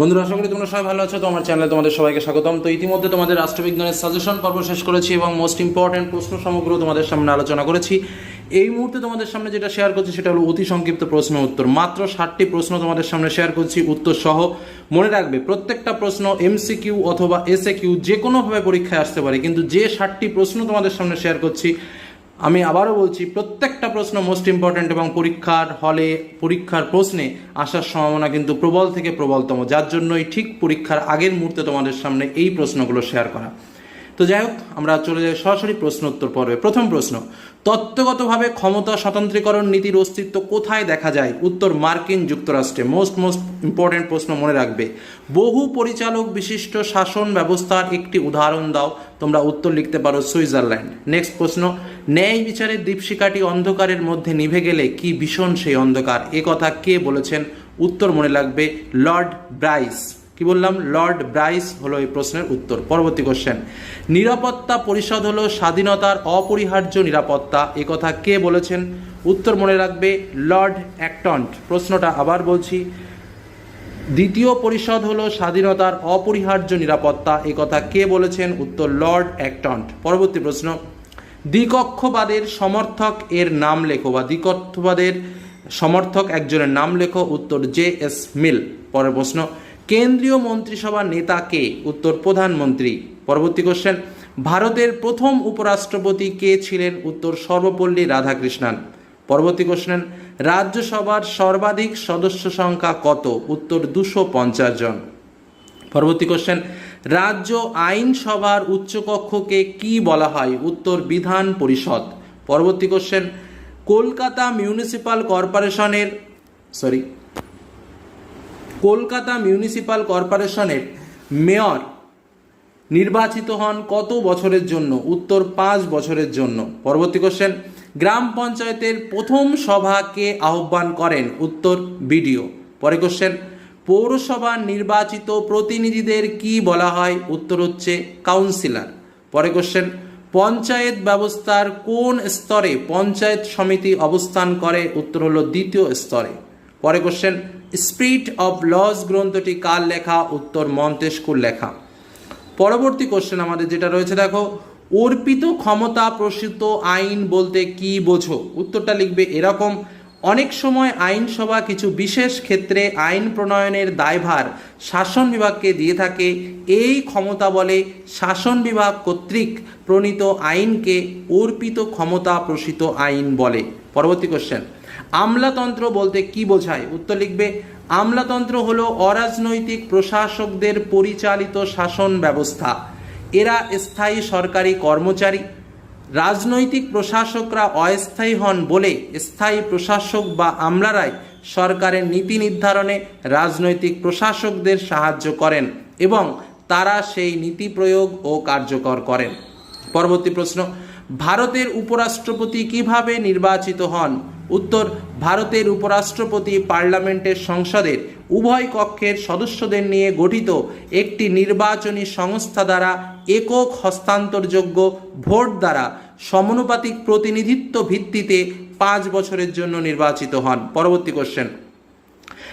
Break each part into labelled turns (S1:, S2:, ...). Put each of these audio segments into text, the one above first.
S1: বন্ধুরা, আশা করি তোমরা সবাই ভালো আছো। তো আমার চ্যানেলে তোমাদের সবাইকে স্বাগতম। তো ইতিমধ্যে তোমাদের রাষ্ট্রবিজ্ঞানের সাজেশন পর্ব শেষ করেছি এবং মোস্ট ইম্পর্টেন্ট প্রশ্ন সমগ্র তোমাদের সামনে আলোচনা করেছি। এই মুহূর্তে তোমাদের সামনে যেটা শেয়ার করছি, সেটা হলো অতি সংক্ষিপ্ত প্রশ্ন উত্তর। মাত্র ষাটটি প্রশ্ন তোমাদের সামনে শেয়ার করছি, উত্তর সহ। মনে রাখবে, প্রত্যেকটা প্রশ্ন এমসিকিউ অথবা এসএ কিউ যে কোনোভাবে পরীক্ষায় আসতে পারে, কিন্তু যে ষাটটি প্রশ্ন তোমাদের সামনে শেয়ার করছি আমি আবারও বলছি, প্রত্যেকটা প্রশ্ন মোস্ট ইম্পর্ট্যান্ট এবং পরীক্ষার হলে পরীক্ষার প্রশ্নে আসার সম্ভাবনা কিন্তু প্রবল থেকে প্রবলতম। যার জন্যই ঠিক পরীক্ষার আগের মুহূর্তে তোমাদের সামনে এই প্রশ্নগুলো শেয়ার করা। তো যাই হোক, আমরা চলে যাই সরাসরি প্রশ্ন উত্তর পর্বে। প্রথম প্রশ্ন, তত্ত্বগতভাবে ক্ষমতা স্বতন্ত্রীকরণ নীতির অস্তিত্ব কোথায় দেখা যায়? উত্তর, মার্কিন যুক্তরাষ্ট্রে। মোস্ট মোস্ট ইম্পর্টেন্ট প্রশ্ন মনে রাখবে। বহু পরিচালক বিশিষ্ট শাসন ব্যবস্থার একটি উদাহরণ দাও। তোমরা উত্তর লিখতে পারো সুইজারল্যান্ড। নেক্সট প্রশ্ন, ন্যায় বিচারের দীপশিকাটি অন্ধকারের মধ্যে নিভে গেলে কি ভীষণ সেই অন্ধকার? এ কথা কে বলেছেন? উত্তর মনে লাগবে লর্ড ব্রাইস। কি বললাম? লর্ড ব্রাইস হলো এই প্রশ্নের উত্তর। পরবর্তী কোশ্চেন নিরাপত্তা পরিষদ হলো স্বাধীনতার অপরিহার্য নিরাপত্তা। এ কথা কে বলেছেন? উত্তর মনে রাখবে লর্ড অ্যাক্টন্ট। প্রশ্নটা আবার বলছি। দ্বিতীয় পরিষদ হলো স্বাধীনতার অপরিহার্য নিরাপত্তা। এ কথা কে বলেছেন? উত্তর লর্ড অ্যাক্টন্ট। পরবর্তী প্রশ্ন। দ্বিকক্ষবাদের সমর্থক এর নাম লেখো বা দ্বিকক্ষবাদের সমর্থক একজনের নাম লেখো। উত্তর জে এস মিল। পরের প্রশ্ন। কেন্দ্রীয় মন্ত্রিসভার নেতা কে? উত্তর, প্রধানমন্ত্রী। পরবর্তী কোশ্চেন ভারতের প্রথম উপরাষ্ট্রপতি কে ছিলেন? উত্তর, সর্বপল্লী রাধাকৃষ্ণান। পরবর্তী কোশ্চেন রাজ্যসভার সর্বাধিক সদস্য সংখ্যা কত? উত্তর, দুশো পঞ্চাশ জন। পরবর্তী কোশ্চেন রাজ্য আইনসভার উচ্চকক্ষকে কি বলা হয়? উত্তর, বিধান পরিষদ। পরবর্তী কোশ্চেন কলকাতা মিউনিসিপাল কর্পোরেশনের সরি কলকাতা মিউনিসিপাল কর্পোরেশনের মেয়র নির্বাচিত হন কত বছরের জন্য? উত্তর, পাঁচ বছরের জন্য। পরবর্তী কোশ্চেন গ্রাম পঞ্চায়েতের প্রথম সভাকে আহ্বান করেন? উত্তর, বিডিও। পরে কোশ্চেন পৌরসভার নির্বাচিত প্রতিনিধিদের কি বলা হয়? উত্তর হচ্ছে কাউন্সিলর। পরে কোশ্চেন পঞ্চায়েত ব্যবস্থার কোন স্তরে পঞ্চায়েত সমিতি অবস্থান করে? উত্তর হলো দ্বিতীয় স্তরে। পরে কোশ্চেন স্পিরিট অফ লস গ্রন্থটি কার লেখা? উত্তর মন্তেস্কুর লেখা। পরবর্তী কোশ্চেন আমাদের যেটা রয়েছে, দেখো, অর্পিত ক্ষমতা প্রসূত আইন বলতে কি বোঝো? উত্তরটা লিখবে এরকম, অনেক সময় আইনসভা কিছু বিশেষ ক্ষেত্রে আইন প্রণয়নের দায়ভার শাসন বিভাগকে দিয়ে থাকে। এই ক্ষমতা বলে শাসন বিভাগ কর্তৃক প্রণীত আইনকে অর্পিত ক্ষমতা প্রসূত আইন বলে। পরবর্তী কোশ্চেন আমলাতন্ত্র বলতে কি বোঝায়? উত্তর লিখবে, আমলাতন্ত্র হলো অরাজনৈতিক প্রশাসকদের পরিচালিত শাসন ব্যবস্থা। এরা স্থায়ী সরকারি কর্মচারী। রাজনৈতিক প্রশাসকরা অস্থায়ী হন বলে স্থায়ী প্রশাসক বা আমলারাই সরকারের নীতি নির্ধারণে রাজনৈতিক প্রশাসকদের সাহায্য করেন এবং তারা সেই নীতি প্রয়োগ ও কার্যকর করেন। পরবর্তী প্রশ্ন ভারতের উপরাষ্ট্রপতি কীভাবে নির্বাচিত হন? উত্তর, ভারতের উপরাষ্ট্রপতি পার্লামেন্টের সংসদের উভয় কক্ষের সদস্যদের নিয়ে গঠিত একটি নির্বাচনী সংস্থা দ্বারা একক হস্তান্তরযোগ্য ভোট দ্বারা সমানুপাতিক প্রতিনিধিত্ব ভিত্তিতে পাঁচ বছরের জন্য নির্বাচিত হন। পরবর্তী কোশ্চেন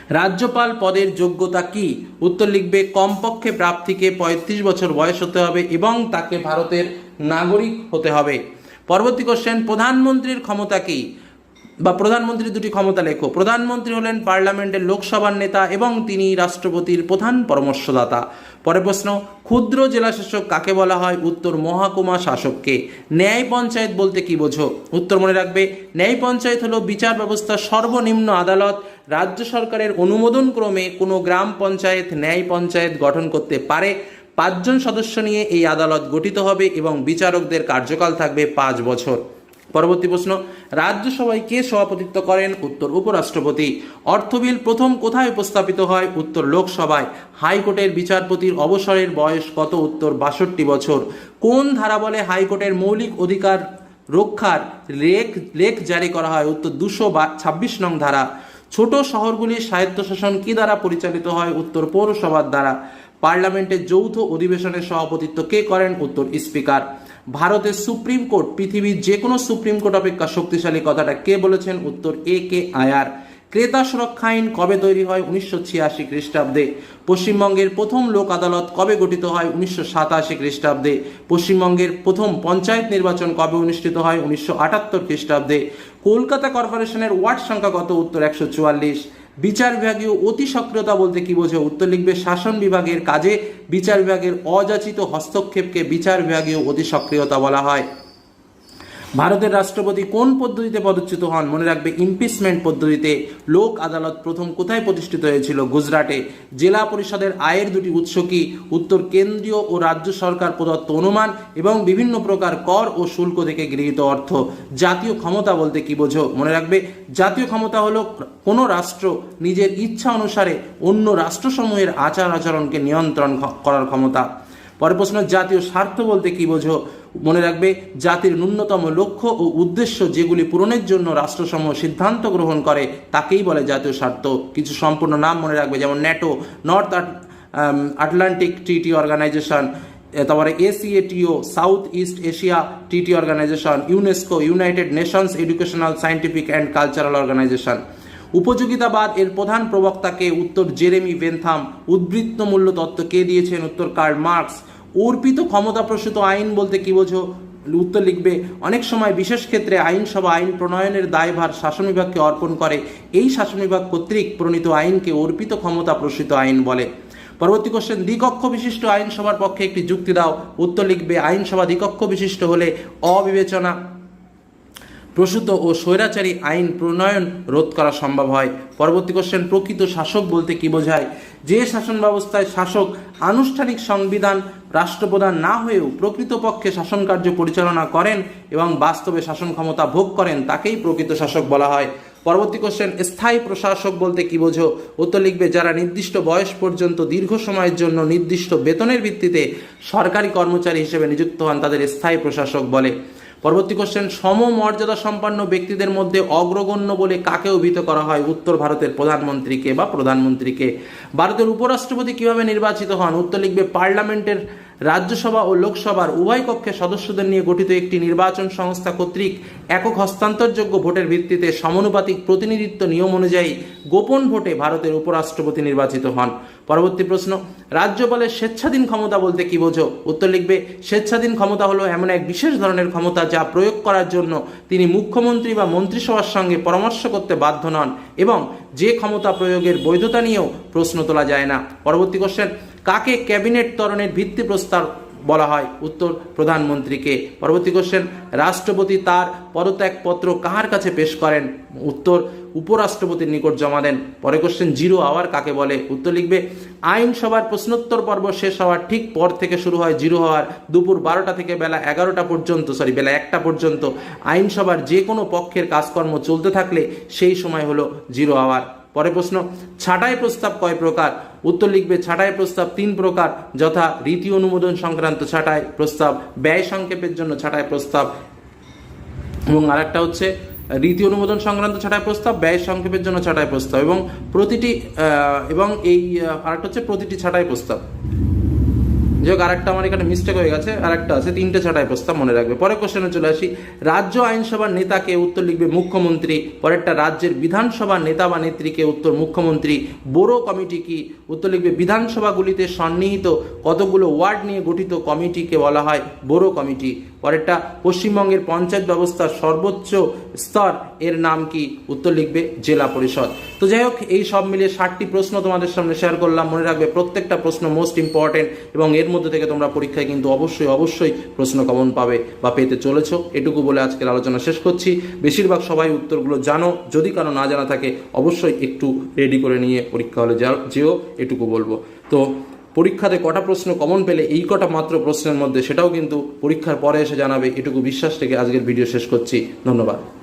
S1: রাজ্যপাল পদের যোগ্যতা কি? উত্তর লিখবে, কমপক্ষে প্রাপ্তিকে পঁয়ত্রিশ বছর বয়স হতে হবে এবং তাকে ভারতের নাগরিক হতে হবে। পরবর্তী কোশ্চেন প্রধানমন্ত্রীর ক্ষমতা কি? বা প্রধানমন্ত্রীর দুটি ক্ষমতা লেখো। প্রধানমন্ত্রী হলেন পার্লামেন্টের লোকসভার নেতা এবং তিনি রাষ্ট্রপতির প্রধান পরামর্শদাতা। পরের প্রশ্ন, ক্ষুদ্র জেলাশাসক কাকে বলা হয়? উত্তর, মহাকুমা শাসককে। ন্যায় পঞ্চায়েত বলতে কি বোঝো? উত্তর মনে রাখবে, ন্যায় পঞ্চায়েত হলো বিচার ব্যবস্থার সর্বনিম্ন আদালত রাজ্য সরকারের অনুমোদন ক্রমে কোনো গ্রাম পঞ্চায়েত, ন্যায় পঞ্চায়েত গঠন করতে পারে। পাঁচজন সদস্য নিয়ে এই আদালত গঠিত হবে এবং বিচারকদের কার্যকাল থাকবে পাঁচ বছর। পরবর্তী প্রশ্ন, রাজ্যসভায় কে সভাপতিত্ব করেন? উত্তর উপরাষ্ট্রপতি। অর্থবিল প্রথম কোথায় উপস্থাপিত হয়? উত্তর লোকসভায়। হাইকোর্টের বিচারপতির অবসরের বয়স কত? উত্তর বাষট্টি বছর। কোন ধারা বলে হাইকোর্টের মৌলিক অধিকার রক্ষার লেখ লেখ জারি করা হয়? উত্তর দুশো বা ছাব্বিশ নং ধারা। ছোট শহরগুলির স্বায়ত্তশাসন কি দ্বারা পরিচালিত হয়? উত্তর পৌরসভার দ্বারা। পার্লামেন্টের যৌথ অধিবেশনের সভাপতিত্ব কে করেন? উত্তর স্পিকার। ভারতের সুপ্রিম কোর্ট, পৃথিবীর যে কোনো সুপ্রিম কোর্ট অপেক্ষা শক্তিশালী কথাটা কে বলেছেন? উত্তর এ কে আয়ার। ক্রেতা সুরক্ষা আইন কবে তৈরি হয়? উনিশশো ছিয়াশি খ্রিস্টাব্দে। পশ্চিমবঙ্গের প্রথম লোক আদালত কবে গঠিত হয়? উনিশশো সাতাশি খ্রিস্টাব্দে। পশ্চিমবঙ্গের প্রথম পঞ্চায়েত নির্বাচন কবে অনুষ্ঠিত হয়? উনিশশো আটাত্তর খ্রিস্টাব্দে। কলকাতা কর্পোরেশনের ওয়ার্ড সংখ্যা কত উত্তর একশো চুয়াল্লিশ। বিচার বিভাগীয় অতি সক্রিয়তা বলতে কি বোঝে? উত্তর লিখবে, শাসন বিভাগের কাজে বিচার বিভাগের অযাচিত হস্তক্ষেপকে বিচার বিভাগীয় অতি সক্রিয়তা বলা হয়। ভারতের রাষ্ট্রপতি কোন পদ্ধতিতে পদচ্যুত হন? মনে রাখবে ইমপিচমেন্ট পদ্ধতিতে লোক আদালত প্রথম কোথায় প্রতিষ্ঠিত হয়েছিল? গুজরাটে। জেলা পরিষদের আয়ের দুটি উৎস কি? উত্তর কেন্দ্রীয় ও রাজ্য সরকার প্রদত্ত অনুমান এবং বিভিন্ন প্রকার কর ও শুল্ক থেকে গৃহীত অর্থ। জাতীয় ক্ষমতা বলতে কি বোঝো? মনে রাখবে, জাতীয় ক্ষমতা হলো কোনো রাষ্ট্র নিজের ইচ্ছা অনুসারে অন্য রাষ্ট্রসমূহের আচার আচরণকে নিয়ন্ত্রণ করার ক্ষমতা। পরের প্রশ্ন, জাতীয় স্বার্থ বলতে কি বোঝো? মনে রাখবে, জাতির ন্যূনতম লক্ষ্য ও উদ্দেশ্য যেগুলি পূরণের জন্য রাষ্ট্রসমূহ সিদ্ধান্ত গ্রহণ করে, তাকেই বলে জাতীয় স্বার্থ। কিছু সম্পূর্ণ নাম মনে রাখবে, যেমন NATO, north Atlantic treaty organisation তারপরে SEATO south east Asia TT organisation, UNESCO, united nations educational scientific and cultural organisation. উপযোগিতাবাদ এর প্রধান প্রবক্তাকে উত্তর জেরেমি বেনথাম উদ্বৃত্ত মূল্য তত্ত্ব কে দিয়েছেন? উত্তর কার্ল মার্কস। অর্পিত ক্ষমতাপ্রসূত আইন বলতে কি বোঝো? উত্তর লিখবে, অনেক সময় বিশেষ ক্ষেত্রে আইনসভা আইন প্রণয়নের দায়ভার শাসন বিভাগকে অর্পণ করে। এই শাসন বিভাগ কর্তৃক প্রণীত আইনকে অর্পিত ক্ষমতা প্রসূত আইন বলে। পরবর্তী কোশ্চেন দ্বিকক্ষ বিশিষ্ট আইনসভার পক্ষে একটি যুক্তি দাও। উত্তর লিখবে, আইনসভা দ্বিকক্ষ বিশিষ্ট হলে অবিবেচনা। প্রসূত ও স্বৈরাচারী আইন প্রণয়ন রোধ করা সম্ভব হয়। পরবর্তী কোশ্চেন প্রকৃত শাসক বলতে কি বোঝায়? যে শাসন ব্যবস্থায় শাসক আনুষ্ঠানিক সংবিধান রাষ্ট্রপ্রধান না হয়েও প্রকৃতপক্ষে শাসন কার্য পরিচালনা করেন এবং বাস্তবে শাসন ক্ষমতা ভোগ করেন, তাকেই প্রকৃত শাসক বলা হয়। পরবর্তী কোশ্চেন স্থায়ী প্রশাসক বলতে কি বোঝো? উত্তর লিখবে, যারা নির্দিষ্ট বয়স পর্যন্ত দীর্ঘ সময়ের জন্য নির্দিষ্ট বেতনের ভিত্তিতে সরকারি কর্মচারী হিসেবে নিযুক্ত হন, তাদের স্থায়ী প্রশাসক বলে। পরবর্তী কোশ্চেন সমমর্যাদা সম্পন্ন ব্যক্তিদের মধ্যে অগ্রগণ্য বলে কাকে অভিহিত করা হয়? উত্তর ভারতের প্রধানমন্ত্রীকে বা প্রধানমন্ত্রীকে ভারতের উপরাষ্ট্রপতি কীভাবে নির্বাচিত হন? উত্তর লিখবে, পার্লামেন্টের রাজ্যসভা ও লোকসভার উভয় কক্ষে সদস্যদের নিয়ে গঠিত একটি নির্বাচন সংস্থা কর্তৃক একক হস্তান্তরযোগ্য ভোটের ভিত্তিতে সমানুপাতিক প্রতিনিধিত্ব নিয়ম অনুযায়ী গোপন ভোটে ভারতের উপরাষ্ট্রপতি নির্বাচিত হন। পরবর্তী প্রশ্ন, রাজ্যপালের স্বেচ্ছাধীন ক্ষমতা বলতে কি বোঝো? উত্তর লিখবে, স্বেচ্ছাধীন ক্ষমতা হলো এমন এক বিশেষ ধরনের ক্ষমতা যা প্রয়োগ করার জন্য তিনি মুখ্যমন্ত্রী বা মন্ত্রিসভার সঙ্গে পরামর্শ করতে বাধ্য নন এবং যে ক্ষমতা প্রয়োগের বৈধতা নিয়েও প্রশ্ন তোলা যায় না। পরবর্তী কোশ্চেন কাকে ক্যাবিনেট তরণের ভিত্তি প্রস্তাব বলা হয়? উত্তর প্রধানমন্ত্রীকে। পরবর্তী কোশ্চেন রাষ্ট্রপতি তার পদত্যাগপত্র কার কাছে পেশ করেন? উত্তর, উপরাষ্ট্রপতির নিকট জমা দেন। পরে কোশ্চেন জিরো আওয়ার কাকে বলে? উত্তর লিখবে, আইনসভার প্রশ্নোত্তর পর্ব শেষ হওয়ার ঠিক পর থেকে শুরু হয় জিরো হওয়ার দুপুর বারোটা থেকে বেলা এগারোটা পর্যন্ত সরি বেলা একটা পর্যন্ত। আইনসভার যে কোনো পক্ষের কাজকর্ম চলতে থাকলে সেই সময় হলো জিরো আওয়ার পরে প্রশ্ন, ছাঁটাই প্রস্তাব কয় প্রকার? উত্তর লিখবে ছাঁটাই প্রস্তাব তিন প্রকার, যথা রীতি অনুমোদন সংক্রান্ত ছাঁটাই প্রস্তাব, ব্যয় সংক্ষেপের জন্য ছাঁটাই প্রস্তাব, এবং আরেকটা হচ্ছে, রীতি অনুমোদন সংক্রান্ত ছাঁটাই প্রস্তাব, ব্যয় সংক্ষেপের জন্য ছাঁটাই প্রস্তাব, এবং প্রতিটি এবং এই আর আরেকটা হচ্ছে প্রতিটি ছাঁটাই প্রস্তাব। হোক, আরেকটা আমার এখানে মিস্টেক হয়ে গেছে, আরেকটা আছে, তিনটে ছটায় প্রস্তাব মনে রাখবে। পরে কোশ্চেনে চলে আসি। রাজ্য আইনসভার নেতাকে উত্তর লিখবে মুখ্যমন্ত্রী? পরেরটা, রাজ্যের বিধানসভার নেতা বা নেত্রীকে উত্তর মুখ্যমন্ত্রী? বোরো কমিটি কি? উত্তর লিখবে, বিধানসভাগুলিতে সন্নিহিত কতগুলো ওয়ার্ড নিয়ে গঠিত কমিটিকে বলা হয় বোরো কমিটি? পরেরটা, পশ্চিমবঙ্গের পঞ্চায়েত ব্যবস্থার সর্বোচ্চ স্তর, এর নাম কি? উত্তর লিখবে জেলা পরিষদ। তো যাই হোক, এই সব মিলিয়ে ষাটটি প্রশ্ন তোমাদের সামনে শেয়ার করলাম। মনে রাখবে, প্রত্যেকটা প্রশ্ন মোস্ট ইম্পর্টেন্ট এবং এর মধ্যে থেকে তোমরা পরীক্ষায় কিন্তু অবশ্যই অবশ্যই প্রশ্ন কমন পাবে বা পেতে চলেছো। এটুকু বলে আজকের আলোচনা শেষ করছি। বেশিরভাগ সবাই উত্তরগুলো জানো। যদি কারও না জানা থাকে, অবশ্যই একটু রেডি করে নিয়ে পরীক্ষা হলে যাও- যেও, এটুকু বলব। তো পরীক্ষাতে কটা প্রশ্ন কমন পেলে এই কটা মাত্র প্রশ্নের মধ্যে সেটাও কিন্তু পরীক্ষার পরে এসে জানাবে। এটুকু বিশ্বাস থেকে আজকের ভিডিও শেষ করছি। ধন্যবাদ।